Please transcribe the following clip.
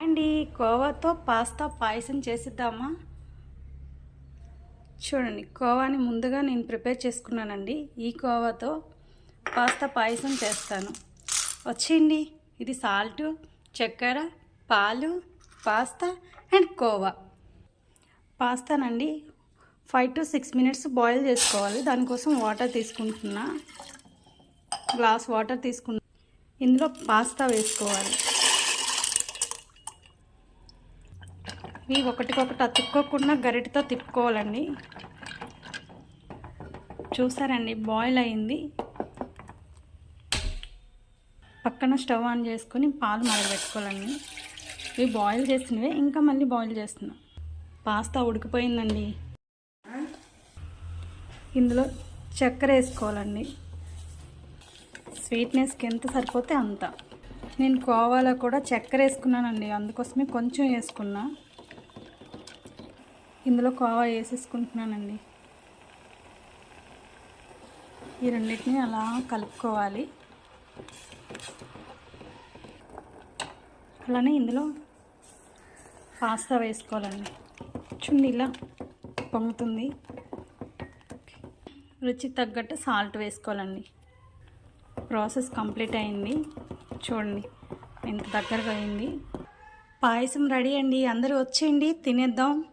అండి కోవాతో పాస్తా పాయసం చేసిద్దామా? చూడండి కోవాని ముందుగా నేను ప్రిపేర్ చేసుకున్నానండి. ఈ కోవాతో పాస్తా పాయసం చేస్తాను. వచ్చేయండి ఇది సాల్ట్ చక్కెర పాలు pasta and khoa. పాస్తానండి five to six minutes boil చేసుకోవాలి. దానికోసం వాటర్ తీసుకుంటున్నా. గ్లాస్ వాటర్ తీసుకున్నా. ఇందులో పాస్తా వేసుకోవాలి. ఇవి ఒకటికొకటి అతుక్కోకుండా గరిటతో తిప్పుకోవాలండి. చూసారండి బాయిల్ అయింది. పక్కన స్టవ్ ఆన్ చేసుకొని పాలు మరగబెట్టుకోవాలండి. ఇవి బాయిల్ చేసినవే ఇంకా మళ్ళీ బాయిల్ చేస్తున్నాం. పాస్తా ఉడికిపోయిందండి. ఇందులో చక్కెర వేసుకోవాలండి. స్వీట్నెస్కి ఎంత సరిపోతే అంత. నేను కోవాలో కూడా చక్కెర వేసుకున్నానండి అందుకోసమే కొంచెం వేసుకున్నా. ఇందులో కోవా వేసేసుకుంటున్నానండి. ఈ రెండింటిని అలా కలుపుకోవాలి. అలానే ఇందులో పాస్తా వేసుకోవాలండి. చూడండి ఇలా పొంగుతుంది. రుచికి తగ్గట్టు సాల్ట్ వేసుకోవాలండి. ప్రాసెస్ కంప్లీట్ అయింది. చూడండి ఎంత దగ్గరగా అయింది. పాయసం రెడీ అండి. అందరూ వచ్చేయండి తినేద్దాం.